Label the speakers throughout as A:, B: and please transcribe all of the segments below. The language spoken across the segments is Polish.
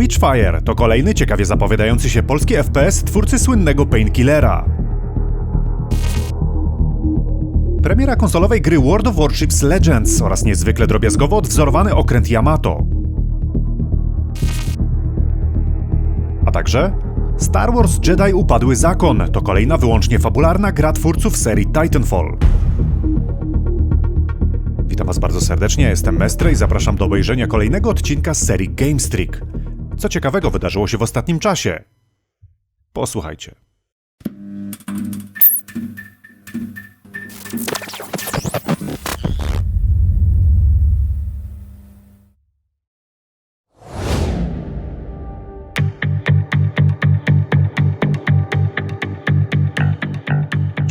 A: Witchfire to kolejny ciekawie zapowiadający się polski FPS twórcy słynnego Painkillera. Premiera konsolowej gry World of Warships Legends oraz niezwykle drobiazgowo odwzorowany okręt Yamato. A także Star Wars Jedi Upadły Zakon to kolejna wyłącznie fabularna gra twórców serii Titanfall. Witam Was bardzo serdecznie, jestem Mestre i zapraszam do obejrzenia kolejnego odcinka z serii Gamestreak. Co ciekawego wydarzyło się w ostatnim czasie? Posłuchajcie.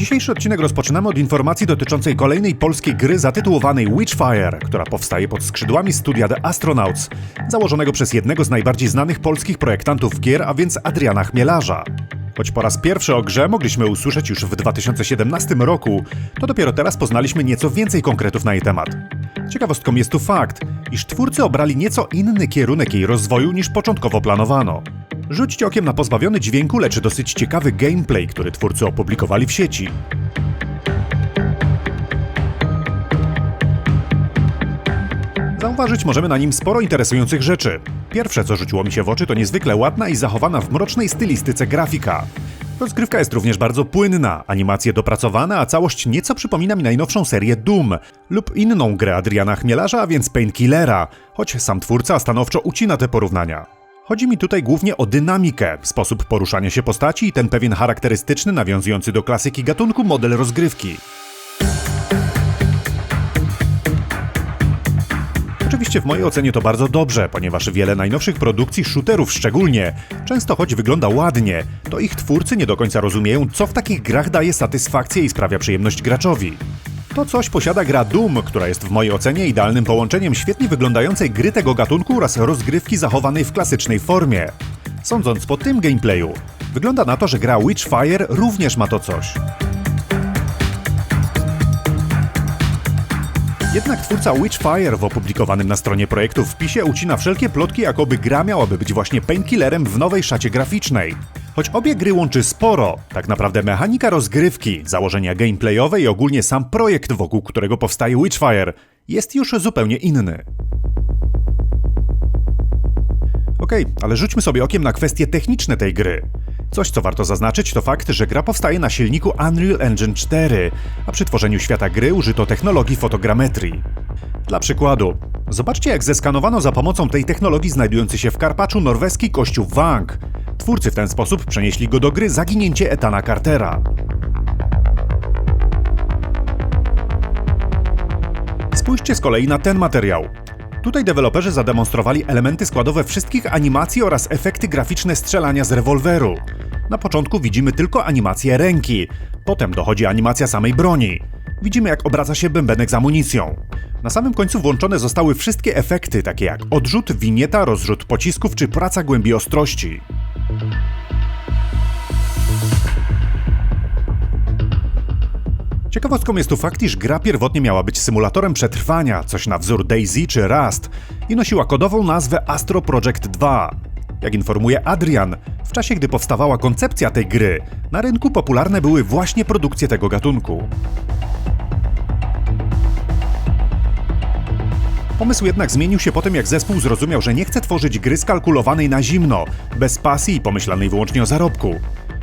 A: Dzisiejszy odcinek rozpoczynamy od informacji dotyczącej kolejnej polskiej gry zatytułowanej Witchfire, która powstaje pod skrzydłami studia The Astronauts, założonego przez jednego z najbardziej znanych polskich projektantów gier, a więc Adriana Chmielarza. Choć po raz pierwszy o grze mogliśmy usłyszeć już w 2017 roku, to dopiero teraz poznaliśmy nieco więcej konkretów na jej temat. Ciekawostką jest tu fakt, iż twórcy obrali nieco inny kierunek jej rozwoju niż początkowo planowano. Rzućcie okiem na pozbawiony dźwięku, lecz dosyć ciekawy gameplay, który twórcy opublikowali w sieci. Zauważyć możemy na nim sporo interesujących rzeczy. Pierwsze, co rzuciło mi się w oczy, to niezwykle ładna i zachowana w mrocznej stylistyce grafika. Rozgrywka jest również bardzo płynna, animacje dopracowane, a całość nieco przypomina mi najnowszą serię Doom lub inną grę Adriana Chmielarza, a więc Painkillera, choć sam twórca stanowczo ucina te porównania. Chodzi mi tutaj głównie o dynamikę, sposób poruszania się postaci i ten pewien charakterystyczny, nawiązujący do klasyki gatunku model rozgrywki. Oczywiście w mojej ocenie to bardzo dobrze, ponieważ wiele najnowszych produkcji shooterów szczególnie, często choć wygląda ładnie, to ich twórcy nie do końca rozumieją, co w takich grach daje satysfakcję i sprawia przyjemność graczowi. To coś posiada gra Doom, która jest w mojej ocenie idealnym połączeniem świetnie wyglądającej gry tego gatunku oraz rozgrywki zachowanej w klasycznej formie. Sądząc po tym gameplayu, wygląda na to, że gra Witchfire również ma to coś. Jednak twórca Witchfire w opublikowanym na stronie projektu wpisie ucina wszelkie plotki, jakoby gra miałaby być właśnie painkillerem w nowej szacie graficznej. Choć obie gry łączy sporo, tak naprawdę mechanika rozgrywki, założenia gameplayowe i ogólnie sam projekt, wokół którego powstaje Witchfire, jest już zupełnie inny. Okej, ale rzućmy sobie okiem na kwestie techniczne tej gry. Coś, co warto zaznaczyć, to fakt, że gra powstaje na silniku Unreal Engine 4, a przy tworzeniu świata gry użyto technologii fotogrametrii. Dla przykładu, zobaczcie jak zeskanowano za pomocą tej technologii znajdujący się w Karpaczu norweski kościół Wang. Twórcy w ten sposób przenieśli go do gry Zaginięcie Etana Cartera. Spójrzcie z kolei na ten materiał. Tutaj deweloperzy zademonstrowali elementy składowe wszystkich animacji oraz efekty graficzne strzelania z rewolweru. Na początku widzimy tylko animację ręki, potem dochodzi animacja samej broni. Widzimy jak obraca się bębenek z amunicją. Na samym końcu włączone zostały wszystkie efekty, takie jak odrzut, winieta, rozrzut pocisków czy praca głębi ostrości. Ciekawostką jest tu fakt, iż gra pierwotnie miała być symulatorem przetrwania, coś na wzór Daisy czy Rust, i nosiła kodową nazwę Astro Project 2. Jak informuje Adrian, w czasie gdy powstawała koncepcja tej gry, na rynku popularne były właśnie produkcje tego gatunku. Pomysł jednak zmienił się po tym, jak zespół zrozumiał, że nie chce tworzyć gry skalkulowanej na zimno, bez pasji i pomyślanej wyłącznie o zarobku.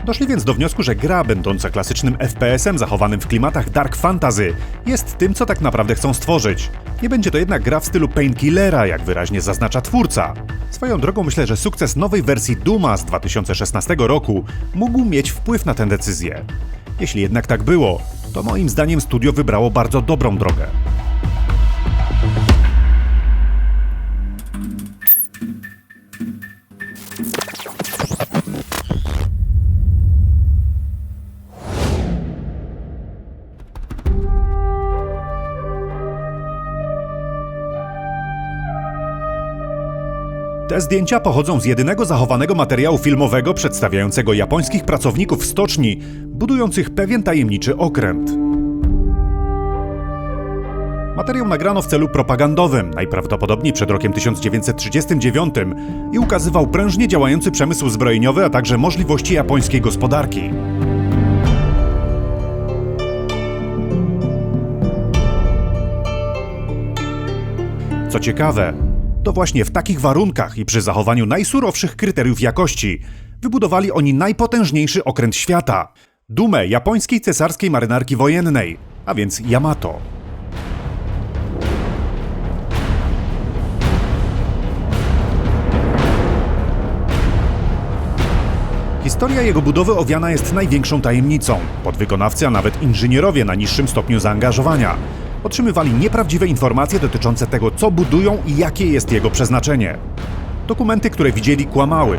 A: Doszli więc do wniosku, że gra będąca klasycznym FPS-em zachowanym w klimatach dark fantasy jest tym, co tak naprawdę chcą stworzyć. Nie będzie to jednak gra w stylu Painkillera, jak wyraźnie zaznacza twórca. Swoją drogą myślę, że sukces nowej wersji Duma z 2016 roku mógł mieć wpływ na tę decyzję. Jeśli jednak tak było, to moim zdaniem studio wybrało bardzo dobrą drogę. Te zdjęcia pochodzą z jedynego zachowanego materiału filmowego przedstawiającego japońskich pracowników stoczni, budujących pewien tajemniczy okręt. Materiał nagrano w celu propagandowym, najprawdopodobniej przed rokiem 1939 i ukazywał prężnie działający przemysł zbrojeniowy, a także możliwości japońskiej gospodarki. Co ciekawe, to właśnie w takich warunkach i przy zachowaniu najsurowszych kryteriów jakości wybudowali oni najpotężniejszy okręt świata dumę japońskiej cesarskiej marynarki wojennej, a więc Yamato. Historia jego budowy owiana jest największą tajemnicą. Podwykonawcy, a nawet inżynierowie na niższym stopniu zaangażowania otrzymywali nieprawdziwe informacje dotyczące tego, co budują i jakie jest jego przeznaczenie. Dokumenty, które widzieli, kłamały.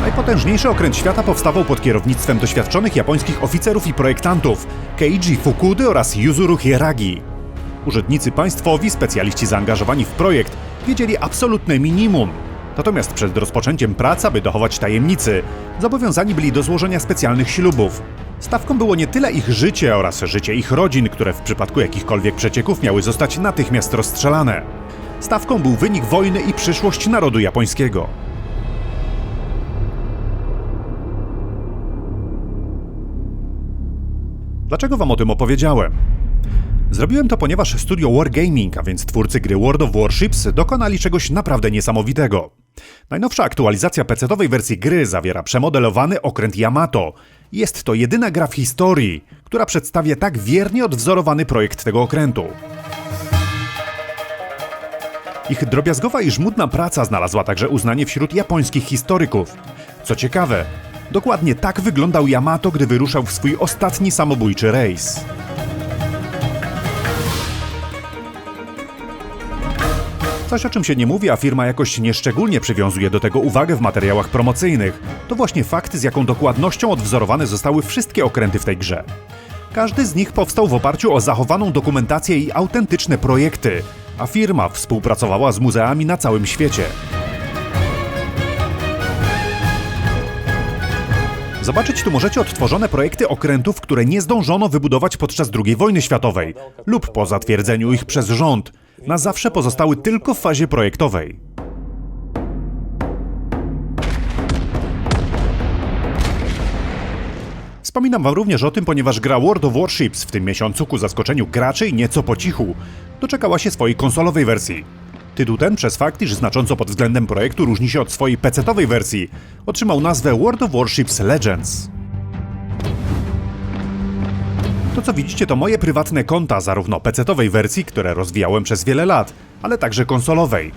A: Najpotężniejszy okręt świata powstawał pod kierownictwem doświadczonych japońskich oficerów i projektantów Keiji Fukudy oraz Yuzuru Hieragi. Urzędnicy państwowi, specjaliści zaangażowani w projekt, wiedzieli absolutne minimum. Natomiast przed rozpoczęciem prac, aby dochować tajemnicy, zobowiązani byli do złożenia specjalnych ślubów. Stawką było nie tyle ich życie oraz życie ich rodzin, które w przypadku jakichkolwiek przecieków miały zostać natychmiast rozstrzelane. Stawką był wynik wojny i przyszłość narodu japońskiego. Dlaczego wam o tym opowiedziałem? Zrobiłem to, ponieważ studio Wargaming, a więc twórcy gry World of Warships, dokonali czegoś naprawdę niesamowitego. Najnowsza aktualizacja PC-owej wersji gry zawiera przemodelowany okręt Yamato. Jest to jedyna gra w historii, która przedstawia tak wiernie odwzorowany projekt tego okrętu. Ich drobiazgowa i żmudna praca znalazła także uznanie wśród japońskich historyków. Co ciekawe, dokładnie tak wyglądał Yamato, gdy wyruszał w swój ostatni samobójczy rejs. Coś, o czym się nie mówi, a firma jakoś nieszczególnie przywiązuje do tego uwagę w materiałach promocyjnych, to właśnie fakt, z jaką dokładnością odwzorowane zostały wszystkie okręty w tej grze. Każdy z nich powstał w oparciu o zachowaną dokumentację i autentyczne projekty, a firma współpracowała z muzeami na całym świecie. Zobaczyć tu możecie odtworzone projekty okrętów, które nie zdążono wybudować podczas II wojny światowej lub po zatwierdzeniu ich przez rząd. Na zawsze pozostały tylko w fazie projektowej. Wspominam wam również o tym, ponieważ gra World of Warships w tym miesiącu ku zaskoczeniu graczy nieco po cichu doczekała się swojej konsolowej wersji. Tytuł ten, przez fakt, iż znacząco pod względem projektu różni się od swojej PC-owej wersji, otrzymał nazwę World of Warships Legends. To co widzicie to moje prywatne konta, zarówno PC-owej wersji, które rozwijałem przez wiele lat, ale także konsolowej.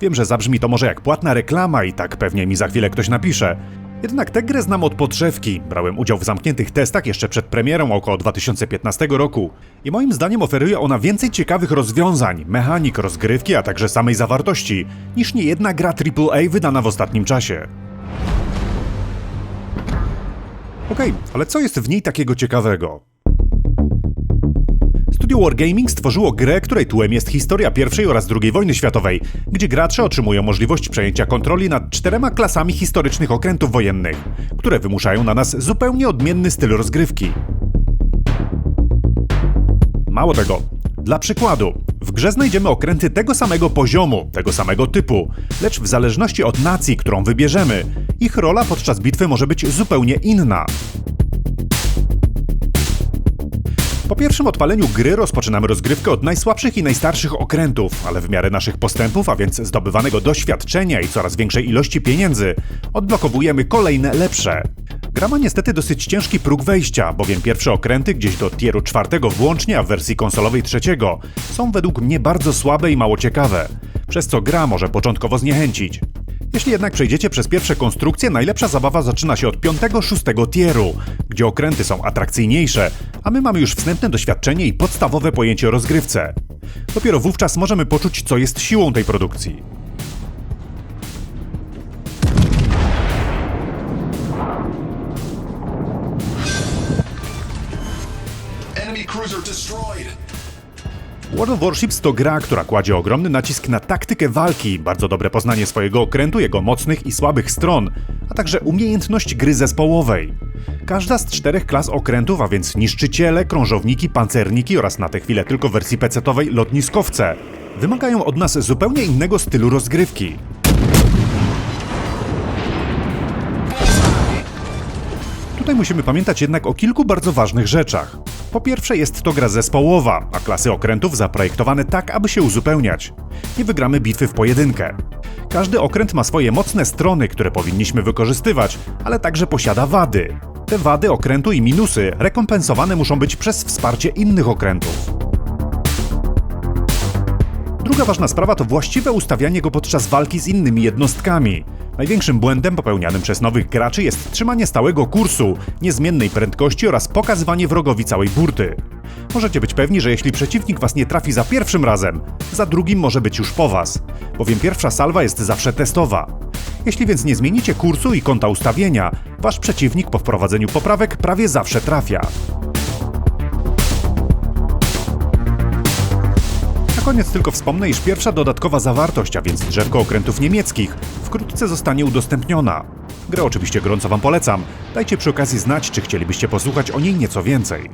A: Wiem, że zabrzmi to może jak płatna reklama i tak pewnie mi za chwilę ktoś napisze. Jednak tę grę znam od podszewki. Brałem udział w zamkniętych testach jeszcze przed premierą około 2015 roku. I moim zdaniem oferuje ona więcej ciekawych rozwiązań, mechanik rozgrywki, a także samej zawartości, niż niejedna gra AAA wydana w ostatnim czasie. Okej, ale co jest w niej takiego ciekawego? Studio Wargaming stworzyło grę, której tłem jest historia I oraz II wojny światowej, gdzie gracze otrzymują możliwość przejęcia kontroli nad czterema klasami historycznych okrętów wojennych, które wymuszają na nas zupełnie odmienny styl rozgrywki. Mało tego, dla przykładu, w grze znajdziemy okręty tego samego poziomu, tego samego typu, lecz w zależności od nacji, którą wybierzemy, ich rola podczas bitwy może być zupełnie inna. Po pierwszym odpaleniu gry rozpoczynamy rozgrywkę od najsłabszych i najstarszych okrętów, ale w miarę naszych postępów, a więc zdobywanego doświadczenia i coraz większej ilości pieniędzy, odblokowujemy kolejne lepsze. Gra ma niestety dosyć ciężki próg wejścia, bowiem pierwsze okręty gdzieś do tieru czwartego włącznie, a w wersji konsolowej trzeciego, są według mnie bardzo słabe i mało ciekawe, przez co gra może początkowo zniechęcić. Jeśli jednak przejdziecie przez pierwsze konstrukcje, najlepsza zabawa zaczyna się od 5-6 tieru, gdzie okręty są atrakcyjniejsze, a my mamy już wstępne doświadczenie i podstawowe pojęcie o rozgrywce. Dopiero wówczas możemy poczuć, co jest siłą tej produkcji.
B: Enemy cruiser destroyed.
A: World of Warships to gra, która kładzie ogromny nacisk na taktykę walki, bardzo dobre poznanie swojego okrętu, jego mocnych i słabych stron, a także umiejętność gry zespołowej. Każda z czterech klas okrętów, a więc niszczyciele, krążowniki, pancerniki oraz na tę chwilę tylko w wersji pecetowej lotniskowce, wymagają od nas zupełnie innego stylu rozgrywki. Tutaj musimy pamiętać jednak o kilku bardzo ważnych rzeczach. Po pierwsze jest to gra zespołowa, a klasy okrętów zaprojektowane tak, aby się uzupełniać. Nie wygramy bitwy w pojedynkę. Każdy okręt ma swoje mocne strony, które powinniśmy wykorzystywać, ale także posiada wady. Te wady okrętu i minusy rekompensowane muszą być przez wsparcie innych okrętów. Druga ważna sprawa to właściwe ustawianie go podczas walki z innymi jednostkami. Największym błędem popełnianym przez nowych graczy jest trzymanie stałego kursu, niezmiennej prędkości oraz pokazywanie wrogowi całej burty. Możecie być pewni, że jeśli przeciwnik was nie trafi za pierwszym razem, za drugim może być już po was, bowiem pierwsza salwa jest zawsze testowa. Jeśli więc nie zmienicie kursu i kąta ustawienia, wasz przeciwnik po wprowadzeniu poprawek prawie zawsze trafia. Koniec tylko wspomnę, iż pierwsza dodatkowa zawartość, a więc drzewko okrętów niemieckich, wkrótce zostanie udostępniona. Grę oczywiście gorąco Wam polecam. Dajcie przy okazji znać, czy chcielibyście posłuchać o niej nieco więcej.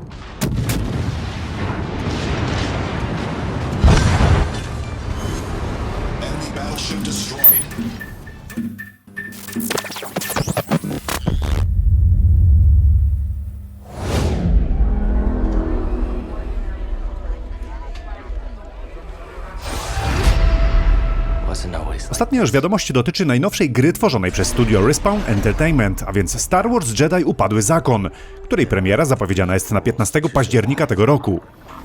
A: Ostatnia już wiadomość dotyczy najnowszej gry tworzonej przez studio Respawn Entertainment, a więc Star Wars Jedi Upadły Zakon, której premiera zapowiedziana jest na 15 października tego roku.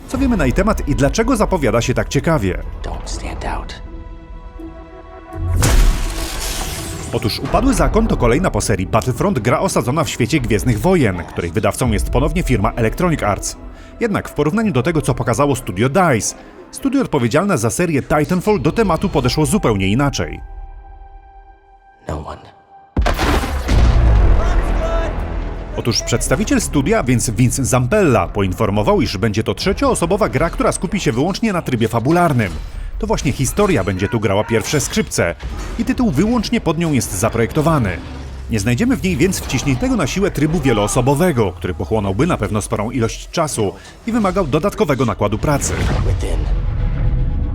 A: Co wiemy na jej temat i dlaczego zapowiada się tak ciekawie? Otóż Upadły Zakon to kolejna po serii Battlefront gra osadzona w świecie Gwiezdnych Wojen, której wydawcą jest ponownie firma Electronic Arts. Jednak w porównaniu do tego, co pokazało studio DICE, studio odpowiedzialne za serię Titanfall do tematu podeszło zupełnie inaczej.
C: No.
A: Otóż przedstawiciel studia, więc Vince Zampella, poinformował, iż będzie to trzecioosobowa gra, która skupi się wyłącznie na trybie fabularnym. To właśnie historia będzie tu grała pierwsze skrzypce i tytuł wyłącznie pod nią jest zaprojektowany. Nie znajdziemy w niej więc wciśniętego na siłę trybu wieloosobowego, który pochłonąłby na pewno sporą ilość czasu i wymagał dodatkowego nakładu pracy.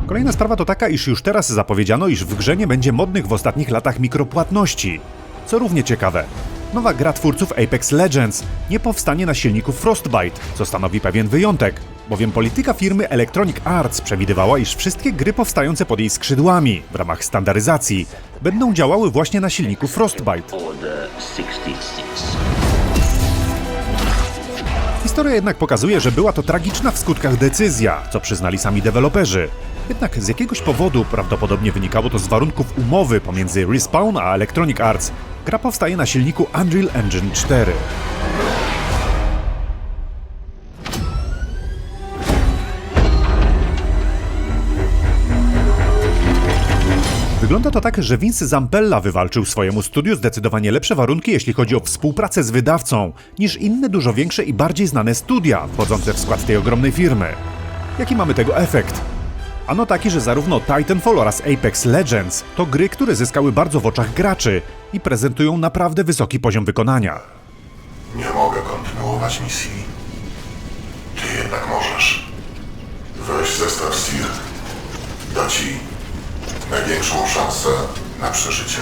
A: Kolejna sprawa to taka, iż już teraz zapowiedziano, iż w grze nie będzie modnych w ostatnich latach mikropłatności. Co równie ciekawe, nowa gra twórców Apex Legends nie powstanie na silniku Frostbite, co stanowi pewien wyjątek, bowiem polityka firmy Electronic Arts przewidywała, iż wszystkie gry powstające pod jej skrzydłami w ramach standaryzacji będą działały właśnie na silniku Frostbite.
D: Order 66.
A: Historia jednak pokazuje, że była to tragiczna w skutkach decyzja, co przyznali sami deweloperzy. Jednak z jakiegoś powodu, prawdopodobnie wynikało to z warunków umowy pomiędzy Respawn a Electronic Arts, gra powstaje na silniku Unreal Engine 4. Wygląda to tak, że Vince Zampella wywalczył swojemu studiu zdecydowanie lepsze warunki, jeśli chodzi o współpracę z wydawcą, niż inne dużo większe i bardziej znane studia wchodzące w skład tej ogromnej firmy. Jaki mamy tego efekt? Ano taki, że zarówno Titanfall oraz Apex Legends to gry, które zyskały bardzo w oczach graczy i prezentują naprawdę wysoki poziom wykonania.
B: Nie mogę kontynuować misji. Ty jednak możesz. Weź zestaw Steel. Da ci największą szansę na przeżycie.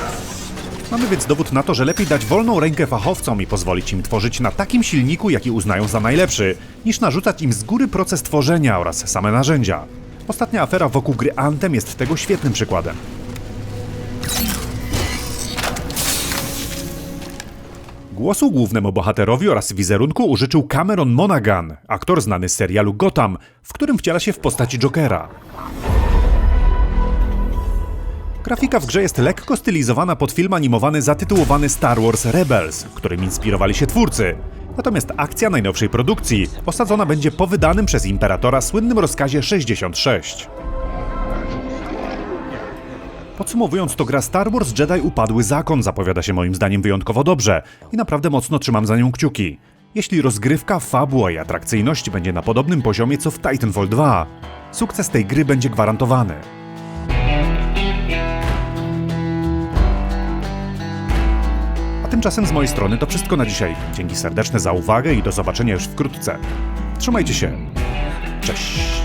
A: Mamy więc dowód na to, że lepiej dać wolną rękę fachowcom i pozwolić im tworzyć na takim silniku, jaki uznają za najlepszy, niż narzucać im z góry proces tworzenia oraz same narzędzia. Ostatnia afera wokół gry Anthem jest tego świetnym przykładem. Głosu głównemu bohaterowi oraz wizerunku użyczył Cameron Monaghan, aktor znany z serialu Gotham, w którym wciela się w postaci Jokera. Grafika w grze jest lekko stylizowana pod film animowany zatytułowany Star Wars Rebels, którym inspirowali się twórcy. Natomiast akcja najnowszej produkcji osadzona będzie po wydanym przez Imperatora słynnym rozkazie 66. Podsumowując, to gra Star Wars Jedi Upadły Zakon zapowiada się moim zdaniem wyjątkowo dobrze i naprawdę mocno trzymam za nią kciuki. Jeśli rozgrywka, fabuła i atrakcyjność będzie na podobnym poziomie co w Titanfall 2, sukces tej gry będzie gwarantowany. Tymczasem z mojej strony to wszystko na dzisiaj. Dzięki serdeczne za uwagę i do zobaczenia już wkrótce. Trzymajcie się. Cześć.